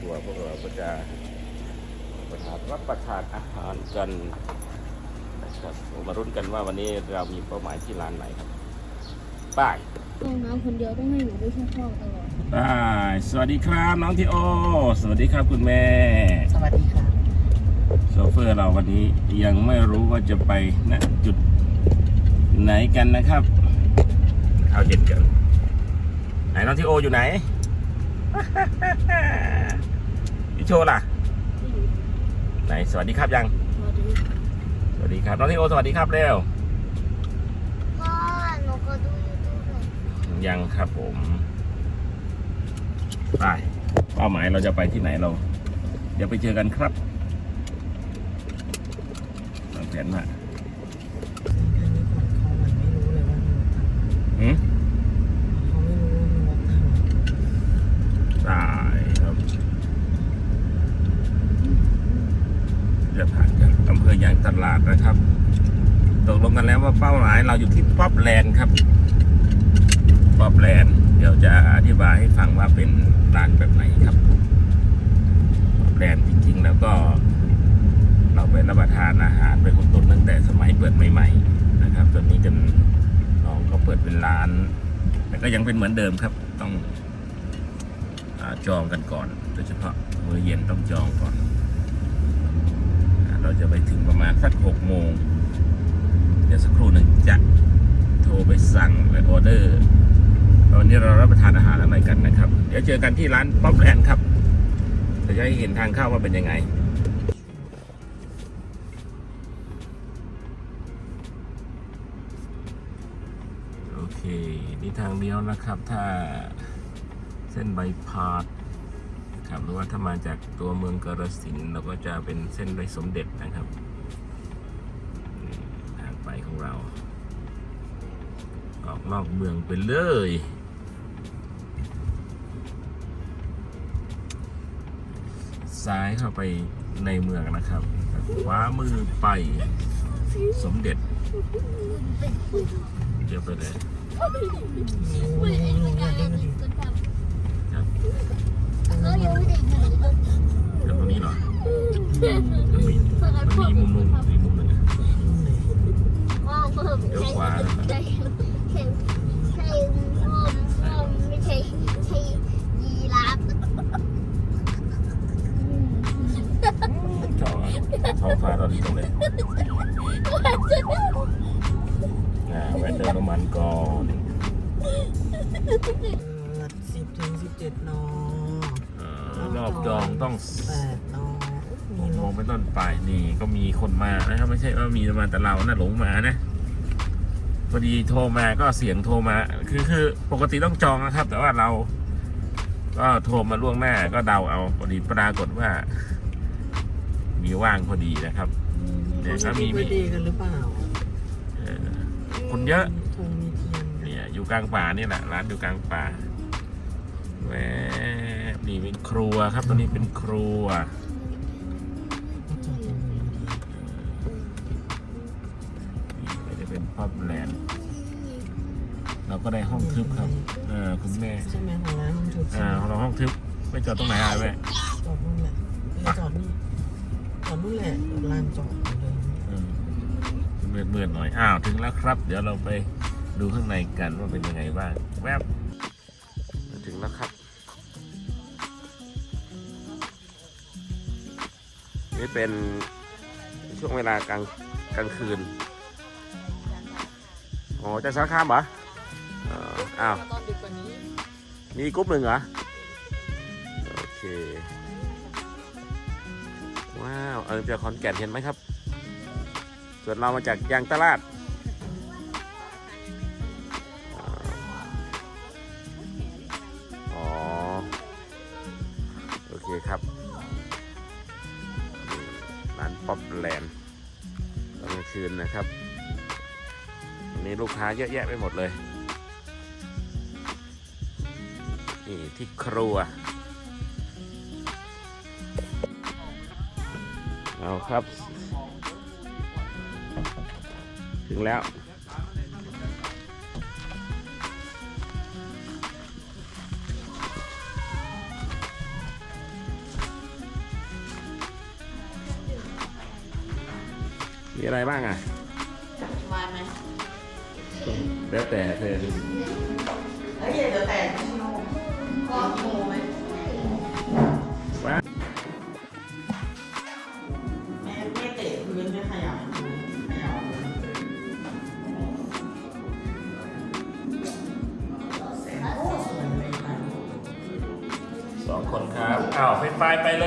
ครับวันครอบครัวพวกเราก็จะประทานรับประทานอาหารกันนะครับมารุ้นกันว่าวันนี้เรามีเป้าหมายที่ร้านไหนครับป้ายห้องน้ำคนเดียวต้องให้อยู่ด้วยช่องๆตลอดป้ายสวัสดีครับน้องทีโอ สวัสดีครับคุณแม่ สวัสดีค่ะโชเฟอร์เราวันนี้ยังไม่รู้ว่าจะไปณจุดไหนกันนะครับข้าวเย็นกันไหนน้องทีโออยู่ไหนพี่ โชว์ล่ะ ไหน สวัสดีครับยังมาดูสวัสดีครับ น้องทีโอ สวัสดีครับเร็วพ่อหนูก็ดูยูทูบเลยยังครับผม ไป เป้าหมายเราจะไปที่ไหนเรา เดี๋ยวไปเจอกันครับวางแผนมาเขาไม่รู้เลยว่ามีรถทำ หืม เขาไม่รู้ว่ามีรถทำ ได้ครับจะผ่านจากอำเภอยางตลาดนะครับ ตกลงกันแล้วว่า เราอยู่ที่ป๊อปแลนด์ครับป๊อปแลนด์เดี๋ยวจะอธิบายให้ฟังว่าเป็นร้านแบบไหนครับป๊อปแลนด์จริง ๆ แล้วก็ เราไปรับประทานอาหารไปคุณตุนตั้งแต่สมัยเปิดใหม่ ๆ นะครับตอนนี้จนน้องเขาเปิดเป็นร้าน แต่ก็ยังเป็นเหมือนเดิมครับ ต้องอจองกันก่อน โดยเฉพาะมื้อเย็นต้องจองก่อน เราจะไปถึงประมาณสักหกโมง ดี๋ยวสักครู่หนึ่งจะโทรไปสั่งไปออเดอร์ตอนนี้เรารับประทานอาหารอะไรกันนะครับ เดี๋ยวเจอกันที่ร้านป๊อปแลนด์ครับจะให้เห็นทางเข้าว่าเป็นยังไงโอเคนี่ทางเลี้ยวนะครับ ถ้าเส้นใบพาดครับหรือว่าถ้ามาจากตัวเมืองกระสินเราก็จะเป็นเส้นใบสมเด็จนะครับนี่ทางไปของ เรา ออกนอกเมืองไปเลย ซ้ายเข้าไปในเมืองนะครับขวามือไป สมเด็จเดี๋ยวไปเลยเดี๋ยวตรงนี้เหรอมันมีมันมีมุมมุมอีกมุมหนึ่ง เพิ่มเดี๋ยวขวาใช่ใช่ใช่พ่อพ่อไม่ใช่ใช่ยีราฟจอท้องฟ้าตอนนี้ตรงไหนอ่าแวะเติมน้ำมันก่อนเปิดสิบถึงสิบเจ็ดนออ่ารอบจองต้อง แปดนอหมีกรโมงถเป็นต้นไปนี่ก็มีคนมานะครับไม่ใช่ว่ามีมาแต่เรานะหลงมานะ พอดีโทรมาก็เสียงโทรมา คือคือปกติต้องจองนะครับ แต่ว่าเรา ก็โทรมาล่วงหน้าก็เดาเอาพอดีปรากฏว่า มีว่างพอดีนะครับเนี่ยก็มีมีเบอร์เดย์กันหรือเปล่าเออคนเยอะมีธงมีเทียนเนี่ยอยู่กลางป่านี่แหละร้านอยู่กลางป่าแหวบนี่เป็นครัวครับตอนนี้เป็นครัว ก็จะเป็นพับแลนด์เราก็ได้ห้องทึบครับ เออคุณแม่ใช่ไหมของร้านห้องชุดอ่าของเราห้องทึบไม่จอดตรงไหนอะแม่จอดนู่นแหละไม่ได้จอดนี่จอดนู่นแหละลานจอดเลยเมื่อเมื่อหน่อย อ้าว ถึงแล้วครับ เดี๋ยวเราไปดูข้างในกันว่าเป็นยังไงบ้าง แวบมาถึงแล้วครับ นี่เป็นช่วงเวลากลางกลางคืน อ๋อจะสารคามเหรอเอ่ออ้าว ตอนดึกกว่านี้ มีกรุ๊ปหนึ่งเหรอ โอเค ว้าว เออจากขอนแก่นเห็นไหมครับ ส่วนเรามาจากยางตลาดอ๋อ โอเคครับร้านป๊อปแลนด์ตอนกลางคืนนะครับ มีลูกค้าเยอะแยะไปหมดเลย นี่ที่ครัว เอาครับ ถึงแล้วมีอะไรบ้างอะ แล้วแต่เธอเอ้ยเดี๋ยวแต่ชิโน่ก็โมไหมว่าแม่ไม่เตะพื้นไม่ขยับขยับแสนโอ้สวยเลยค่ะสองคนครับ อ้าวไฟไฟไปเล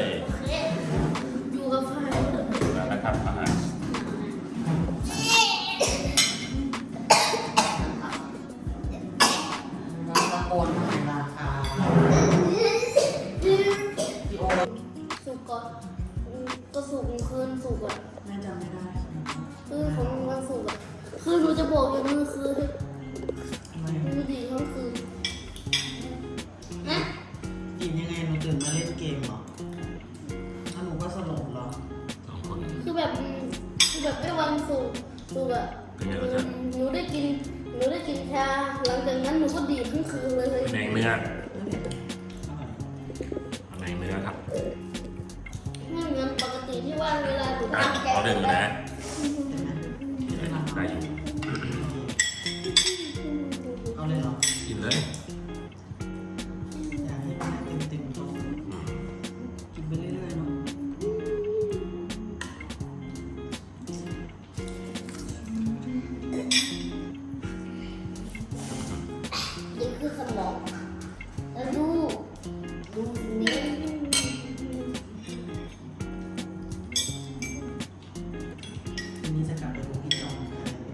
ยอยู่ เราตะโกนมาราคาพี่โอสุกก็สุกคืนสุกอะ หนึ่งนะ นี้จะกลับไปดูพี่จอง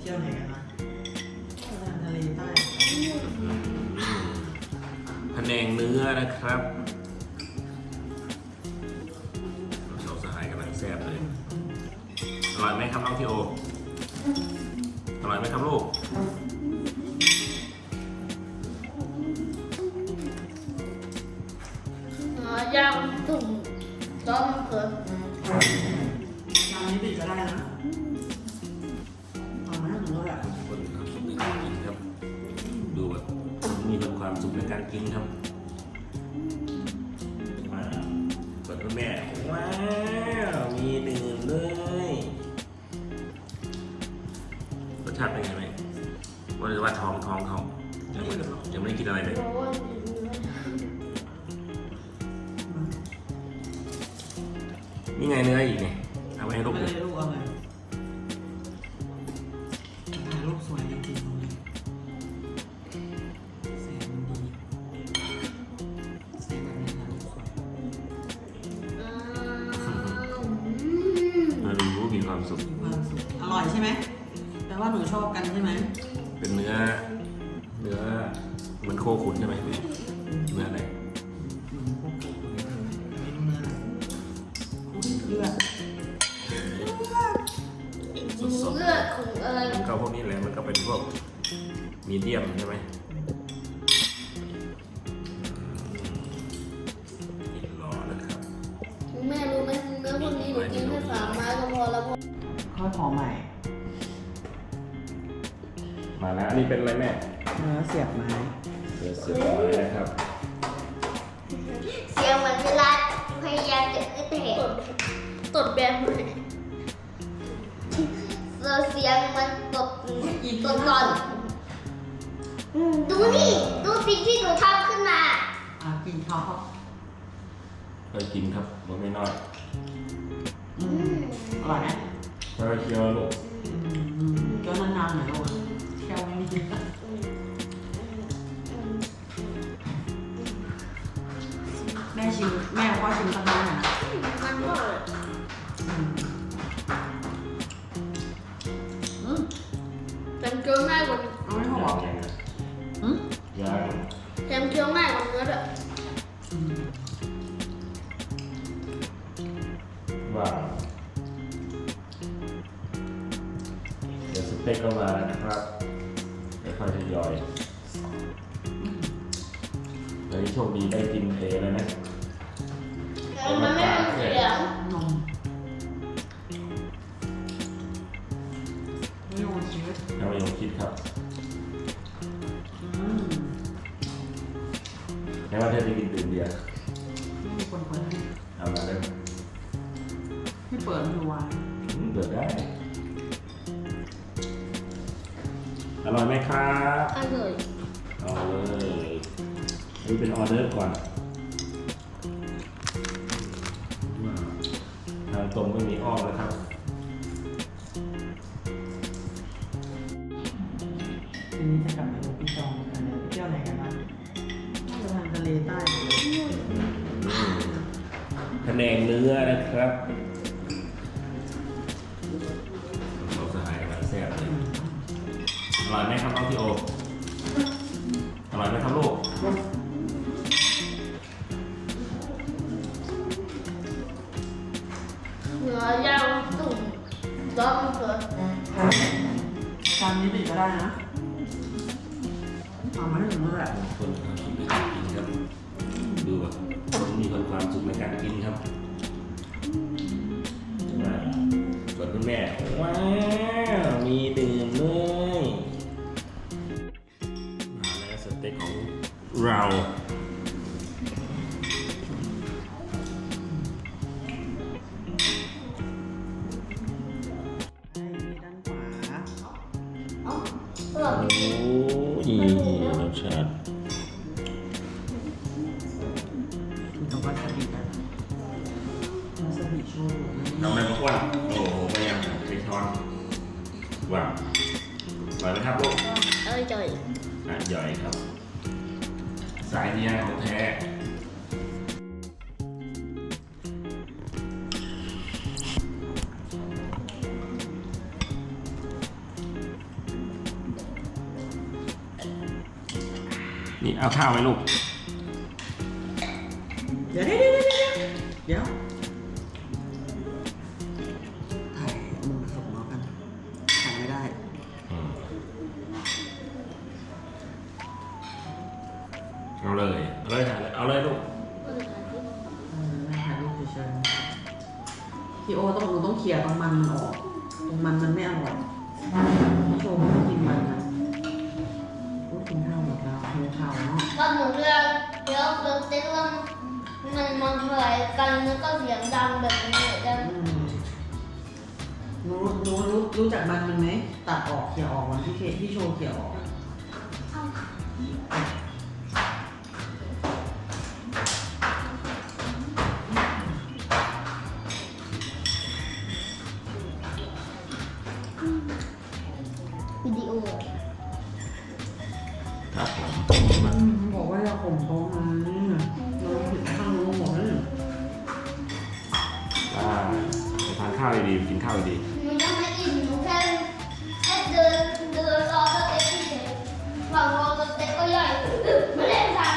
เที่ยวไหนกันนะทะเลใต้พะแนงเนื้อนะครับ วามสุขในการกินครับ ข้าวหอมใหม่ มาแล้วอันนี้เป็นอะไรแม่เนื้อเสียบไม้เสือเสือไม้นะครับ เสียงเหมือนเวลาพยายามจะอึดเหตุตดแบบไหนเสียงมันตดตดก่อนดูนี่ ดูสิ่งที่หนูทำขึ้นมาอะกินข้าวเคยกินครับมันไม่น้อย อืมอร่อยไหมเคยเคี้ยวลูกอืมเก็นานๆหน่อยลูกแค่ไม่มีแม่ชิมแม่พ่อชิมสักน้อยหน่อยนะ มันก็อืมอืมแต่เคี้ยวง่ายกว่าเอาไม่ เล็กก็มานะครับเดี๋ยวค่อยทยอยเดี๋ยวนี้โชคดีได้กินเอแล้วนะแต่มันไม่มีเสียงนมไม่โอชีสยังไม่ยอมคิดครับอืมแม้ว่าเธอจะกินดื่มเบียร์ไม่มีคนเปิดให้เอามาเลยที่เปิดมันอยู่วายอืมเดือดได้ ร่อยไหมครับอร่อยเอาเลยนี่เป็นออเดอร์ก่อนทางตรงไม่มีอ้อมนะครับทีนี้จะกลับไปดูพี่จองกันเลยไปเที่ยวไหนกันบ้างน่าจะทางทะเลใต้เลยแผนงเนื้อนะครับ นื้อย่างตุ่มต้มเผือกจานนี้ติดก็ได้นะเอามาให้หนูด้วยแหละ คนทำในการกินครับ ดูแบบคนมีคนความสุขในการกินครับว่าส่วนคุณแม่ ว้าว มีดื่มเลยมาแล้วสเต็กของเรา โอ้ยรสชาติมีคำว่าสบินะวาซาบิโชว์ทำไมมาอ้วนโอ้โหไม่ยังไม่ช้อนว้าวอร่อยไหมครับลูกอร่อยอะย่อยครับ สายเนียของแท้ นี่เอาข้าวไหมลูกเดี๋ยวเดี๋ยวเดี๋ยวเดี๋ยวถ่ายมือผสมเอากันถ่ายไม่ได้เอาเลย เอาเลยถ่ายเลยเอาเลยลูก เออถ่ายรูปเฉยๆพี่โอต้องหนูต้องเคลียร์ตรงมันมันออก ดกินข้าวหมดแล้วหิวข้าวเนาะๆตอนหนูเรียนเดี๋ยวเปิดเต็นท์แล้วมันมันเท่าไหร่กันแล้วก็เสียงดังแบบนี้เหมือนกันอืมหนูหนูรู้รู้จักมันมันไหมตัดออกเคลียร์ออกวันที่เคที่โชว์เคลียร์ออกอะ ข้าวดีๆกินข้าวดีหนูยังไม่อิ่มหนูแค่แค่เดินเดินรอสเต็กเฉยๆฝั่งรอสเต็กก็ใหญ่อึ๊บแมลงสาบ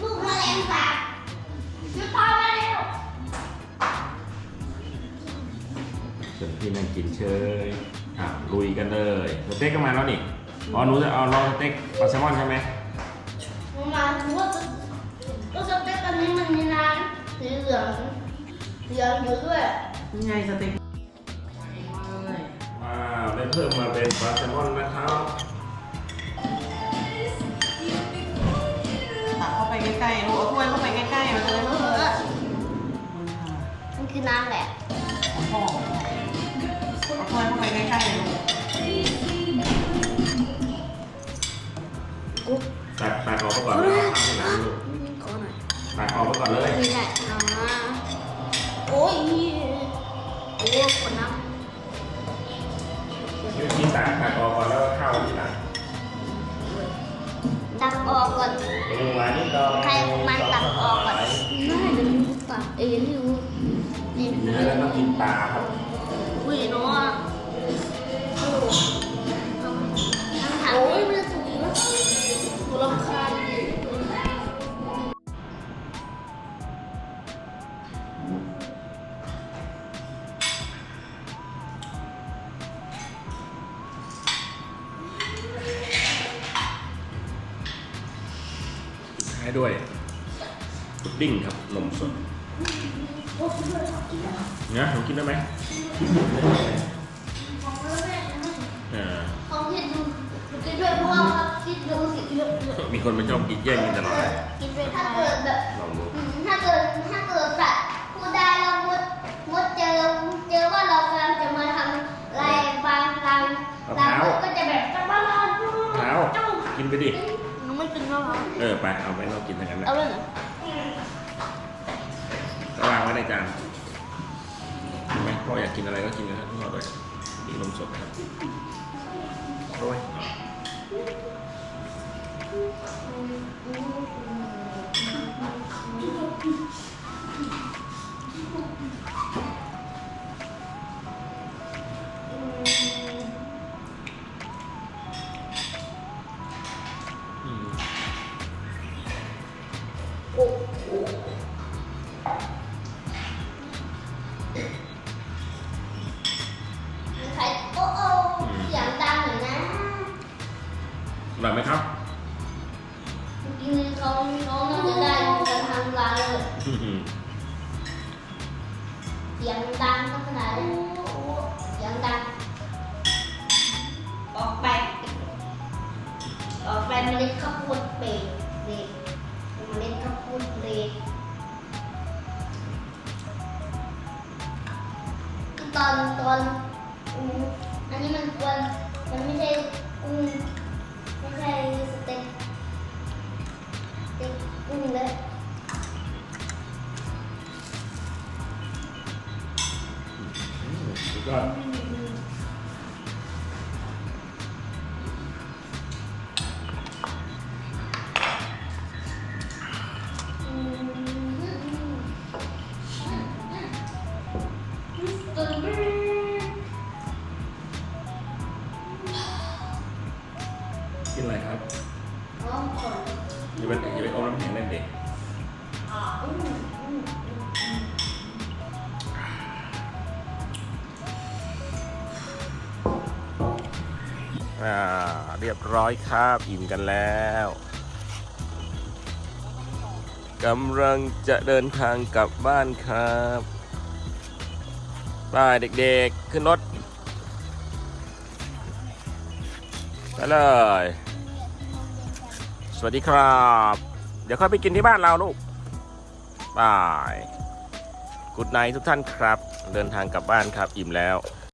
ลูกแมลงสาบมันตามมาแล้วส่วนพี่นั่งกินเชยอะลุยกันเลยสเต็กก็มาแล้วนี่อ๋อหนูจะเอารอสเต็กปลาแซลมอนใช่ไหมมาถือว่าก็สเต็กอันนี้มันมีน้ำสีเหลืองเหลืองอยู่ด้วย ยังไงสเต็กเลยว้าวได้เพิ่มมาเป็นปลาแซลมอนนะครับตักเข้าไปใกล้ๆลูกเอาถ้วยเข้าไปใกล้ๆมันจะได้ไม่เลอะมันคือน้ำแหละของพ่อเอาถ้วยเข้าไปใกล้ๆลูกกุ๊บตักตักออกไปก่อนแล้วเอาข้าวที่หลังลูกขอหน่อยตักออกไปก่อนเลยไม่ได้อ่าโอ้ยโอ้ คนน้วิธีตักตักออกก่อนแล้วก็ข้าวที่หลังำตักออกก่อนเออมานี่ต่อใครมันตักออกก่อนไม่เดี๋ยวรู้ปากเอ็นอยู่นี่กินเนื้อแล้วก็กินปลาครับ อุ้ยเนาะ เนี่ยหนูกินได้ไหมขอ่าของที่ดูดูกินด้วยเพราะว่าที่ดูสิเยอะมีคนมาชอบกินแย่งกินตลอดกินเป็ถ้าเกิดแบบถ้าเกิดถ้าเกิดแบบพูดได้เราวมดมดเจอเจอว่าเรากำลังจะมาทำอะไรบางตามตามก็จะแบบจะมาลอนเท้ากินไปดิหนูไม่กินแล้วเออไปเอาไปเรากินทั้งนั้นเอาเลยเหรอ ในจานเห็นไหมพ่ออยากกินอะไรก็กินนะครับพ่อด้วยมีนมสดครับโอ้ยอ อร่อยไหมครับกินเขาเขาน่าจะได้กันทางร้านเลยอื้อหือเสียงดังขนาดนี้เสียงดังออกไปออกไปเมล็ดข้าวโพดเปรตเปรตเมล็ดข้าวโพดเปรตตอนตอนอืมอันนี้มันควรมันไม่ใช่กุ้ง ไม่ใช่สเต็ อ่าเรียบร้อยครับอิ่มกันแล้วกำลังจะเดินทางกลับบ้านครับไปเด็กๆ ขึ้นรถไปเลย สวัสดีครับ เดี๋ยวค่อยไปกินที่บ้านเราลูกบายกุดไนทุกท่านครับ เดินทางกลับบ้านครับ อิ่มแล้ว